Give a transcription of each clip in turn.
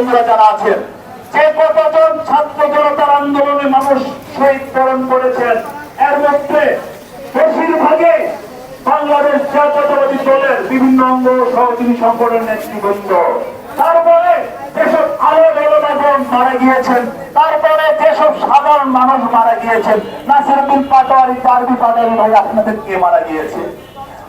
বন্ধুরা যারা আছেন যে কতজন ছাত্র জনতার আন্দোলনে মানুষ শহীদ বরণ করেছেন, এর মধ্যে বেশিরভাগে বাংলাদেশ জাতীয়তাবাদী দলের বিভিন্ন অঙ্গ সহযোগী সংগঠনের নেতৃবৃন্দ। তারপরে যেসব আলো বেলনাগণ মারা গিয়েছেন, তারপরে যেসব সাধারণ মানুষ মারা গিয়েছেন, নাসিরুদ্দিন পাটোয়ারি কার্বি পাটোয়ারি ভাই আপনাদের কে মারা গিয়েছে?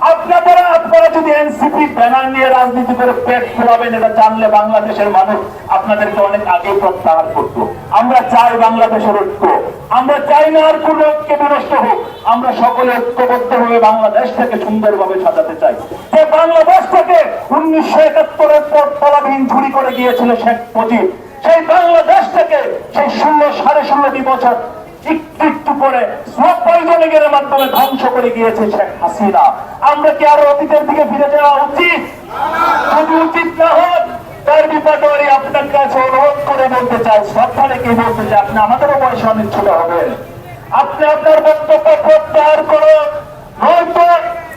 আপনারা আপনারা যদি এনসিপি ব্যানার নিয়ে রাজনীতি করে পেট ফোলাবেন, এটা জানলে বাংলাদেশের মানুষ আপনাদেরকে অনেক আগে প্রত্যাহার করত। আমরা চাই বাংলাদেশের ঐক্য। আমরা চাই না আর কোন ঐক্য বিনষ্ট হোক। আমরা সকলে ঐক্যবদ্ধ হয়ে বাংলাদেশটাকে সুন্দরভাবে সাজাতে চাই। যে বাংলাদেশটাকে উনিশশো একাত্তরের পর তলাবিহীন ঝুড়ি করে গিয়েছিল শেখ মুজিব, সেই বাংলাদেশটাকে সেই ষোলো সাড়ে ষোলোটি বছর একটু করে পয়জনিংয়ের মাধ্যমে ধ্বংস করে গিয়েছে শেখ হাসিনা। আমরা কি আরও অতীতের দিকে ফিরে যাওয়া উচিত? যদি উচিত না হোক আপনি আপনার বক্তব্য প্রত্যাহার করুন। নয়তো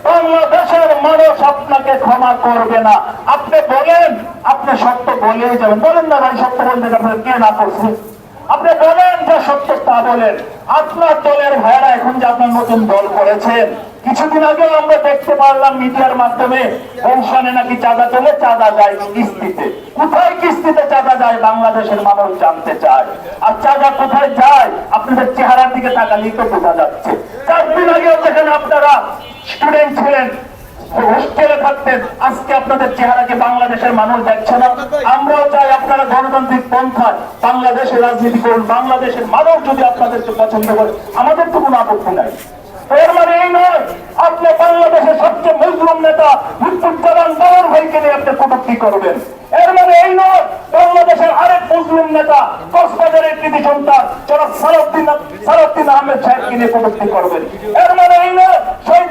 বাংলাদেশের মানুষ আপনাকে ক্ষমা করবে না। আপনি বলেন, আপনি সত্য বলেই যাবেন। বলেন না ভাই, সত্য বলতে কে না করছে? আপনি বলেন যে সত্য তা বলেন। আপনার দলের ভাইরা এখন যে আপনার নতুন দল করেছেন, কিছুদিন আগে আমরা দেখতে পারলাম মিডিয়ার মাধ্যমে কৌশলে নাকি চাঁদা চলে চাঁদা যায় কিস্তিতে। কোথায় কিস্তিতে চাঁদা যায় বাংলাদেশের মানুষ জানতে চায়। আর চাঁদা কোথায় যায়? আপনাদের চেহারার দিকে তাকালেই তো বোঝা যাচ্ছে। চার দিন আগেও দেখেন আপনারা স্টুডেন্ট ছিলেন হোস্টেলে আমাদের তো কোনো আপত্তি নাই। এর মানে এই নয়, আপনি বাংলাদেশের সবচেয়ে মজলুম নেতা মুস্তুজ্জামান বাবর ভাইকে নিয়ে আপনি কটূক্তি করবেন। এর মানে এই নয়, বাংলাদেশের আরেক মুসলিম নেতা, কক্সবাজারের কৃতি সন্তান যারা সালাউদ্দিন সালাউদ্দিন আহমেদ সাহেবকে নিয়ে কটূক্তি করবেন। এর মানে এই নয় শহীদ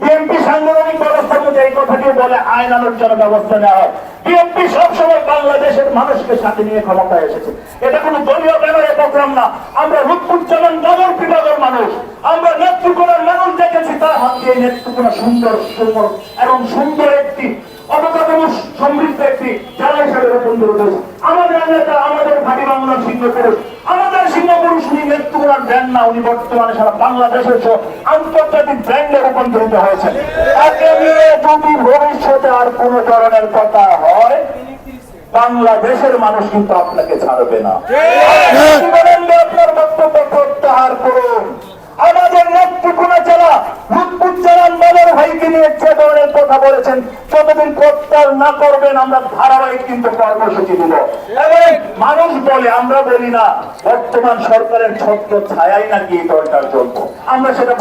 বিএনপি কথাকে বলে, আইন আলোর জন্য ব্যবস্থা নেওয়া হয়। বিএনপি সবসময় বাংলাদেশের মানুষকে সাথে নিয়ে ক্ষমতায় এসেছে। এটা কোনো দলীয় ব্যাপারে প্রোগ্রাম না। আমরা নগর বিভাগের মানুষ। আমরা নেত্রকোনার মানুষ দেখেছি, তার হাত দিয়ে নেত্রকোনা সুন্দর সুন্দর এবং সুন্দর একটি অবকাঠামো সমৃদ্ধ একটি জেলা হিসাবে আমাদের নেতা, আমাদের ভাটি বাংলার সিংহ আমাদের সিংহ উনি নেতৃত্বের ব্র্যান্ড না উনি বর্তমানে সারা বাংলাদেশের আন্তর্জাতিক ব্র্যান্ডে রূপান্তরিত হয়েছে তাকে নিয়ে যদি ভবিষ্যতে আর কোন ধরনের কথা হয় বাংলাদেশের মানুষ কিন্তু আপনাকে ছাড়বে না। আপনার বক্তব্য প্রত্যাহার করুন। আমাদের নেত্রকোনা জেলা? রূপপুজ্জামান বাবার ভাইকে নিয়ে যে ধরনের কথা বলেছেন যতদিন প্রত্যাহার না করবেন আমরা ধারাবাহিক কিন্তু কর্মসূচি দিব। এবং মানুষ বলে, আমরা বলি না, বর্তমান সরকারের ছত্র ছায়াই নাকি এই দলটার জন্য আমরা সেটা